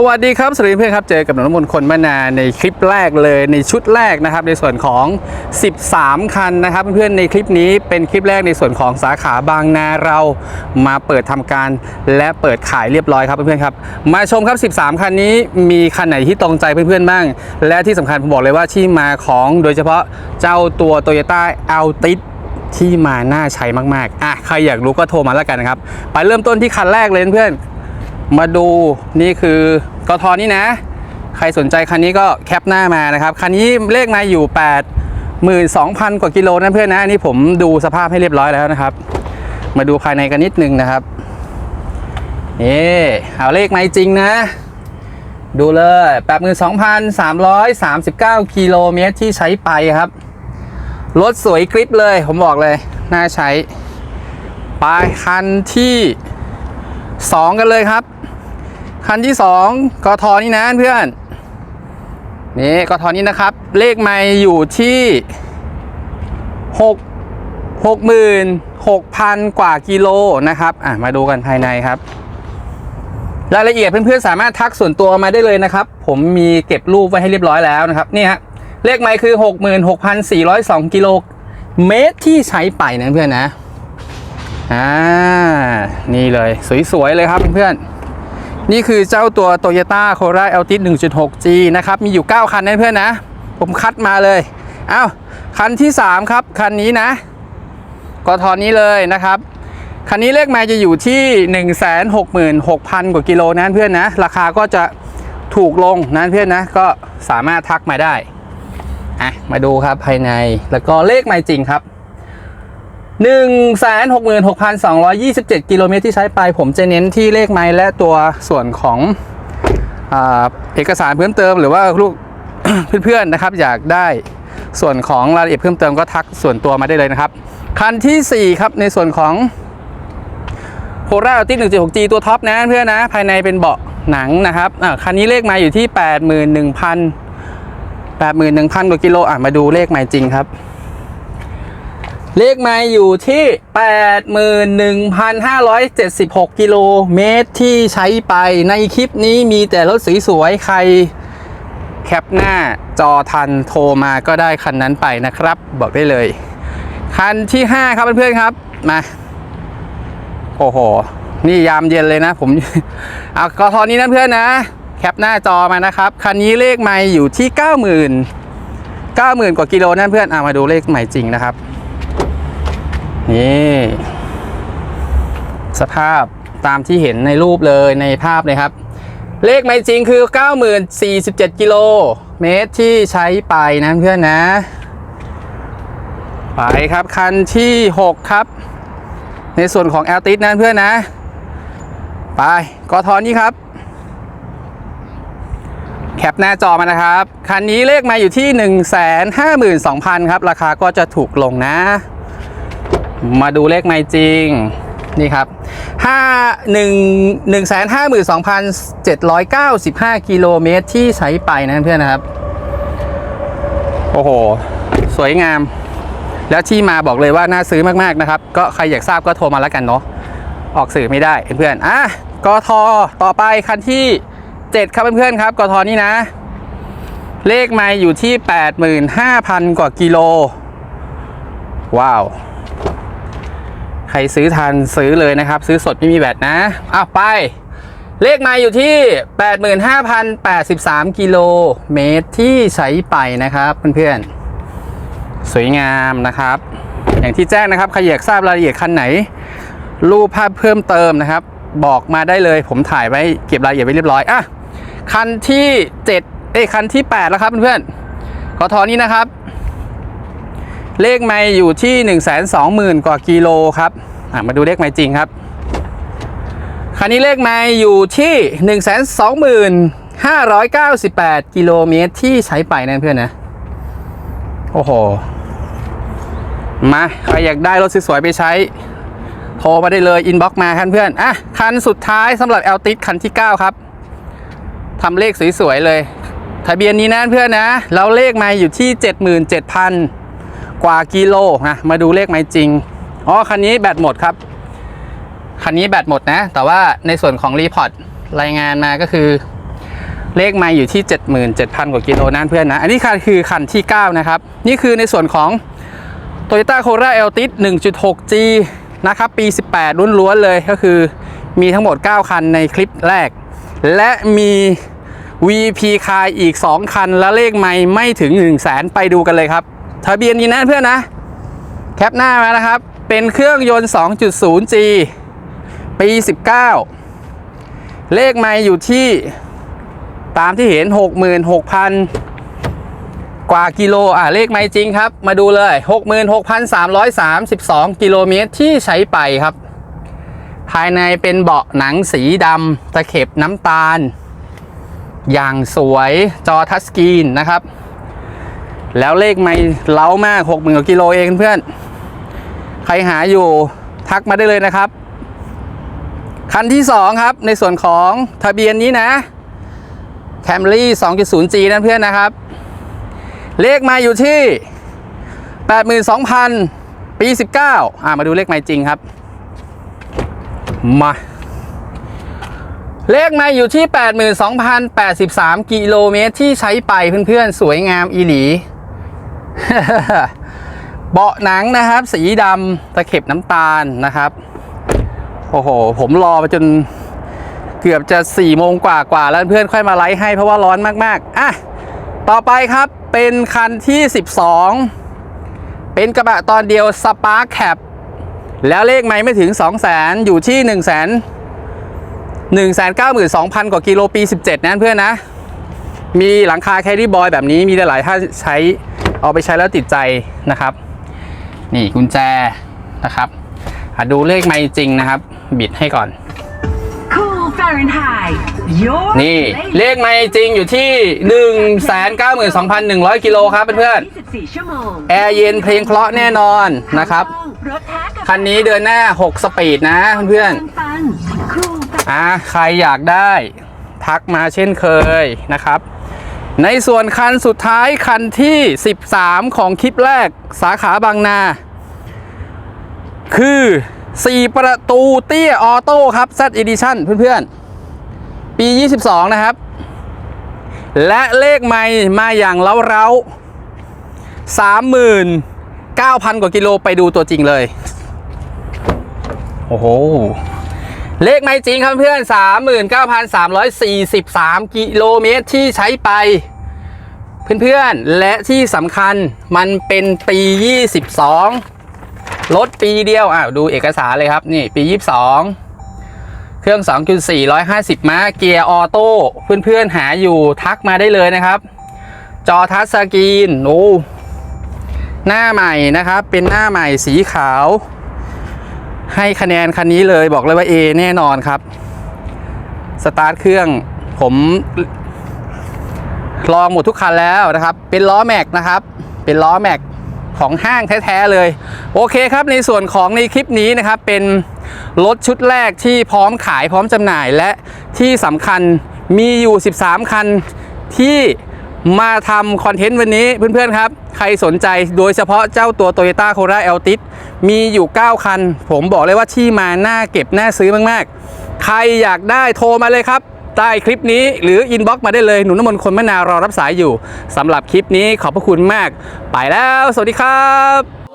สวัสดีครับสวัสดีเพื่อนครับเจอกับหนุ่มมนต์คนมานาในคลิปแรกเลยในชุดแรกนะครับ ในส่วนของ 13 คันนะครับ เพื่อนๆในคลิปนี้เป็นคลิปแรกในส่วนของสาขาบางนาเรามาเปิดทำการและเปิดขายเรียบร้อยครับเพื่อนๆครับ มาชมครับ 13 คันนี้มีคันไหนที่ตรงใจเพื่อนๆบ้าง และที่สำคัญผมบอกเลยว่าที่มาของโดยเฉพาะเจ้าตัว Toyota Altis ที่มาน่าใช้มากๆอะใครอยากรู้ก็โทรมาแล้วกันนะครับไปเริ่มต้นที่คันแรกเลยเพื่อนๆ มาดูนี่คือกทนี่นะ ใครสนใจคันนี้ก็แคปหน้ามานะครับ คันนี้เลขมาอยู่ 82,000 กว่ากิโลนะเพื่อนนะอันนี่ผมดูสภาพให้เรียบร้อยแล้วนะครับ มาดูภายในกันนิดนึงนะครับนี่เอาเลขมาจริงนะ ดูเลย 82,339 กิโลเมตรที่ใช้ไปครับ รถสวยกริปเลย ผมบอกเลย น่าใช้ ไปคันที่ 2 กันเลยครับ คันที่2กทนี่นะเพื่อนนี่กทนี้นะครับ เลขไม่อยู่ที่6 66,000กว่ากิโลนะครับอะมาดูกันภายในครับรายละเอียดเพื่อนๆสามารถทักส่วนตัวมาได้เลยนะครับ ผมมีเก็บรูปไว้ให้เรียบร้อยแล้วนะครับนี่ฮะเลขไมค์คือ 66,402กิโลเมตรที่ใช้ไปนะเพื่อนนะอ่านี่เลย สวยๆเลยครับเพื่อนๆ นี่คือเจ้าตัว Toyota c o r a Altis 1.6G นะครับ มีอยู่ 9 คันนะเพื่อนนะ ผมคัดมาเลยอ้าวคันที่ 3 ครับ คันนี้นะกทนี้เลยนะครับ คันนี้เลขไมล์จะอยู่ที่ 166,000 กว่ากิโลนะเพื่อนนะ ราคาก็จะถูกลงนะเพื่อนนะ ก็สามารถทักมาได้อะมาดูครับภายในแล้วก็เลขไมล์จริงครับ 166,227 กิโลเมตรที่ใช้ไป ผมจะเน้นที่เลขไมล์และตัวส่วนของอเอกสารเพิ่มเติมหรือว่าลูกเพื่อนๆนะครับ อยากได้ส่วนของรายละเอียดเพิ่มเติมก็ทักส่วนตัวมาได้เลยนะครับ คันทีสี่4 ครับในส่วนของโคราติ1 6 G ตัวท็อปนะเพื่อนนะ ภายในเป็นเบาะหนังนะครับอะคันนี้เลขไมาอยู่ที่ 81,000 81,000กว่ากิโลอะมาดูเลขไมล์จริงครับ เลขไมาอยู่ที่ 81,576 กิโลเมตรที่ใช้ไปในคลิปนี้มีแต่รถสวยๆใครแคปหน้าจอทันโทรมาก็ได้คันนั้นไปนะครับ บอกได้เลย คันที่ 5 ครับเพื่อนๆครับ มา โอ้โห นี่ยามเย็นเลยนะ ผมเอากทอนี้นะเพื่อนนะ แคปหน้าจอมานะครับ คันนี้เลขไม่อยู่ที่ 90,000 90,000 กว่ากิโลนะเพื่อนเอามาดูเลขใหม่จริงนะครับ นี่สภาพตามที่เห็นในรูปเลยในภาพเลยครับ เลขไม่จริงคือ 9,047 กิโลเมตรที่ใช้ไปนะเพื่อนนะ ไปครับ คันที่ 6 ครับ ในส่วนของแอลติสนะเพื่อนนะ ไปกอทอนี้ครับ แคปหน้าจอมานะครับ คันนี้เลขมาอยู่ที่ 152,000 ครับ ราคาก็จะถูกลงนะ มาดูเลขไม่จริงนี่ครับ5 1 152,795 กิโลเมตรที่ใช้ไปนะเพื่อนนะครับ โอ้โห สวยงาม แล้วที่มาบอกเลยว่าน่าซื้อมาก ๆ นะครับ ก็ใครอยากทราบก็โทรมาแล้วกันเนาะออกสื่อไม่ได้เพื่อนๆอะกทต่อไปคันที่ 7 ครับเพื่อนๆครับกทนี่นะ เลขไม่อยู่ที่ 85,000 กว่ากิโล ว้าว รซื้อทันซื้อเลยนะครับ ซื้อสดไม่มีแบตนะอ้าวไป เลขมาอยู่ที่ 85,083 กิโลเมตรที่ใช้ไปนะครับเพื่อนๆ สวยงามนะครับ อย่างที่แจ้งนะครับใครอยากทราบรายละเอียดคันไหน รูปภาพเพิ่มเติมนะครับ บอกมาได้เลยผมถ่ายไว้เก็บรายละเอียดไว้เรียบร้อยอะคันที่ 7 เอ้คันที่ 8 แล้วครับเพื่อนๆกทนี้นะครับ เลขไม่อยู่ที่ 1 2 0 0 0 0 กว่ากิโลครับมาดูเลขไม่จริงครับ คันนี้เลขไม่อยู่ที่ 1 2 598 กิโลเมตรที่ใช้ไปนะเพื่อนนะ โอ้โห มา ใครอยากได้รถสวยๆไปใช้ โทรมาได้เลย อินบ็อกมาคันเพื่อน อะ คันสุดท้ายสำหรับ l อ t ติสคันที่ 9 ครับทำเลขสวยๆเลย ทะเบียนนี้นะเพื่อนนะแล้วเลขมาอยู่ที่ 77,000 กว่ากิโลนะมาดูเลขไหมจริงอ๋อคันนี้แบตหมดครับ คันนี้แบตหมดนะ แต่ว่าในส่วนของรีพอร์ตรายงานมาก็คือ เลขไม่อยู่ที่ 77,000 กว่ากิโลนั่นเพื่อนนะ อันนี้คันคือคันที่ 9 นะครับ นี่คือในส่วนของ Toyota Corolla Altis 1.6G นะครับ ปี 18 รุ่นล้วนๆเลยก็คือมีทั้งหมด 9 คันในคลิปแรก และมี VP คายอีก 2 คัน และเลขไม่ไม่ถึง 1 0 0 0 0แสนไปดูกันเลยครับ ทะเบียนนี้นะเพื่อนนะ แคปหน้ามานะครับ เป็นเครื่องยนต์ 2.0G ปี 19 เลขไม่อยู่ที่ตามที่เห็น 66,000 กว่ากิโล อะ เลขไม่จริงครับ มาดูเลย 66,332 กิโลเมตรที่ใช้ไปครับ ภายในเป็นเบาะหนังสีดำตะเข็บน้ำตาล อย่างสวยจอทัชสกรีนนะครับ แล้วเลขไม่เล้ามาก60,000กว่ากิโลเองเพื่อน ใครหาอยู่ทักมาได้เลยนะครับ คันที่ 2 ครับ ในส่วนของทะเบียนนี้นะ Camry 2.0G นั่นเพื่อนนะครับ เลขมาอยู่ที่ 82,000 ปี 19 อ่ามาดูเลขไม่จริงครับ มาเลขมาอยู่ที่ 82,083 กิโลเมตรที่ใช้ไปเพื่อนๆ สวยงามอีหลี เบาะหนังนะครับ สีดำตะเข็บน้ำตาลนะครับ โอ้โห ผมรอไปจนเกือบจะ4ี่โมงกว่ากว่าแล้วเพื่อนค่อยมาไลฟ์ให้เพราะว่าร้อนมากๆ อะ ต่อไปครับเป็นคันที่ 12 เป็นกระบะตอนเดียวสปาร์คแคปแล้วเลขไม่ไม่ถึง 2 0 0 0 0 0อยู่ที่1 0 0 0 0 1 9 2 0 0 0 กว่ากิโลปี 17นั้นเพื่อนนะ มีหลังคาแคดดี้บอยแบบนี้มีหลายๆท่านใช้ เอาไปใช้แล้วติดใจนะครับ นี่กุญแจนะครับอะดูเลขไม่จริงนะครับ บิดให้ก่อน Cool Fahrenheit your นี่เลขไม่จริงอยู่ที่ 192,100 กิโลครับเพื่อน24ชั่วโมงๆแอร์เย็นเพลงเพราะแน่นอนนะครับรถแท้กับ คันนี้เดินหน้า 6 สปีดนะเพื่อนปันๆ Cool ๆอะใครอยากได้ ทักมาเช่นเคยนะครับ ในส่วนคันสุดท้ายคันที่ 13 ของคลิปแรกสาขาบางนา คือ 4 ประตูเตี้ยออโต้ครับ Z Edition เพื่อนๆ ปี 22 นะครับ และเลขไม่มาอย่างเล้าเร้า39,000 กว่ากิโลไปดูตัวจริงเลย โอ้โห เลขไม่จริงครับเพื่อน 39,343 กิโลเมตรที่ใช้ไป เพื่อนๆ และที่สำคัญมันเป็นปี 22 รถปีเดียวอะดูเอกสารเลยครับ นี่ปี 22 เครื่อง 2.4 150 ม้า เกียร์ออโต้ เพื่อนๆ หาอยู่ทักมาได้เลยนะครับ จอทัชสกรีน โอ้ หน้าใหม่นะครับ เป็นหน้าใหม่สีขาว ให้คะแนนคันนี้เลยบอกเลยว่า A แน่นอนครับ สตาร์ทเครื่องผมลองหมดทุกคันแล้วนะครับ เป็นล้อแม็กนะครับ เป็นล้อแม็กของห้างแท้ๆเลย โอเคครับในส่วนของในคลิปนี้นะครับ เป็นรถชุดแรกที่พร้อมขายพร้อมจำหน่ายและที่สำคัญมีอยู่ 13 คันที่ มาทำคอนเทนต์วันนี้เพื่อนๆครับ ใครสนใจโดยเฉพาะเจ้าตัว Toyota Corolla Altis มีอยู่ 9 คัน ผมบอกเลยว่าที่มาน่าเก็บน่าซื้อมากๆ ใครอยากได้โทรมาเลยครับ ใต้คลิปนี้หรืออินบ็อกซ์มาได้เลยหนุนน้ำมนต์คนมะนาวรอรับสายอยู่สำหรับคลิปนี้ขอบพระคุณมาก ไปแล้ว สวัสดีครับ